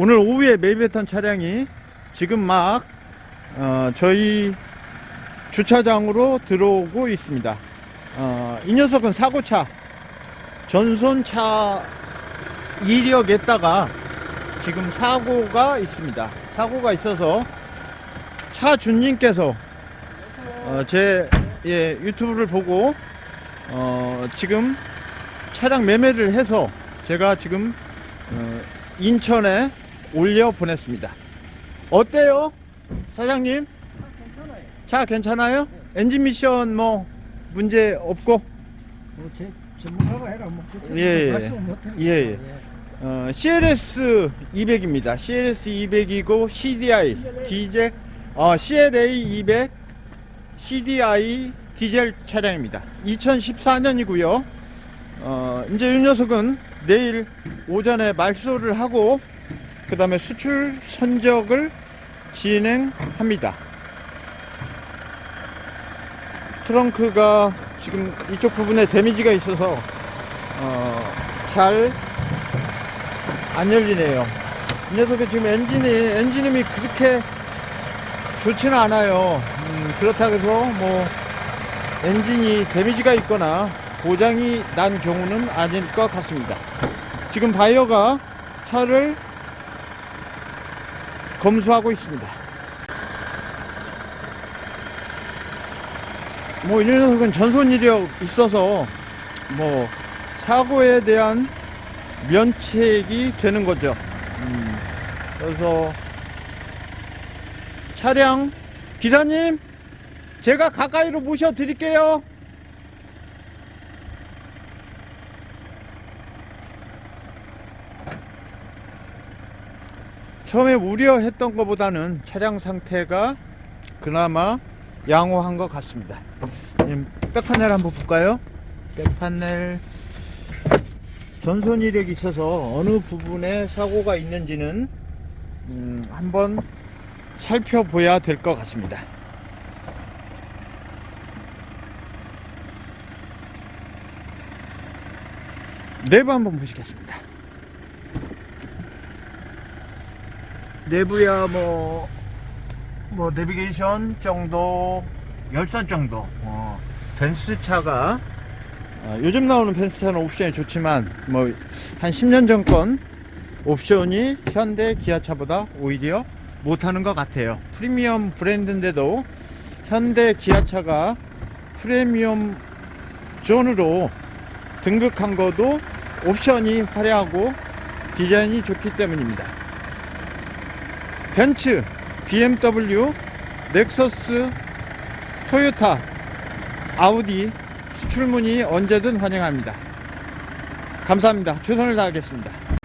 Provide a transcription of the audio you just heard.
오늘 오후에 매입했던 차량이 지금 막 어, 저희 주차장으로 들어오고 있습니다. 어, 이 녀석은 사고차 전손차 이력에다가 지금 사고가 있습니다. 사고가 있어서 차 주님께서 어, 제 예, 유튜브를 보고 어, 지금 차량 매매를 해서 제가 지금 어, 인천에 올려 보냈습니다. 어때요, 사장님? 괜찮아요. 차 괜찮아요? 엔진 미션 뭐 문제 없고 뭐제 전문가가 해라 뭐 구체적으로 예, 예. 말씀은 못해. 예, 예. 어, CLS 200입니다. CLS 200이고 CDI 디젤 어, CLA 200 CDI 디젤 차량입니다. 2014년이고요. 어, 이제 이 녀석은 내일 오전에 말소를 하고 그 다음에 수출 선적을 진행합니다. 트렁크가 지금 이쪽 부분에 데미지가 있어서 어, 잘 안 열리네요. 이 녀석의 지금 엔진이 엔진음이 그렇게 좋지는 않아요. 음, 그렇다고 해서 뭐 엔진이 데미지가 있거나 고장이 난 경우는 아닐 것 같습니다. 지금 바이어가 차를 검수하고 있습니다. 뭐, 이 녀석은 전손 이력 있어서, 뭐, 사고에 대한 면책이 되는 거죠. 음, 그래서, 차량, 기사님, 제가 가까이로 모셔 드릴게요. 처음에 우려했던 것보다는 차량 상태가 그나마 양호한 것 같습니다. 음, 백판넬 한번 볼까요? 백판넬 전손 이력이 있어서 어느 부분에 사고가 있는지는 음, 한번 살펴봐야 될 것 같습니다. 내부 한번 보시겠습니다. 내부야 뭐, 뭐 내비게이션 정도, 열선 정도. 어, 벤츠 차가 어, 요즘 나오는 벤츠 차는 옵션이 좋지만 뭐 한 10년 전 건 옵션이 현대 기아차보다 오히려 못하는 것 같아요. 프리미엄 브랜드인데도 현대 기아차가 프리미엄 존으로 등극한 것도 옵션이 화려하고 디자인이 좋기 때문입니다. 벤츠, BMW, 넥서스, 토요타, 아우디 수출문이 언제든 환영합니다. 감사합니다. 최선을 다하겠습니다.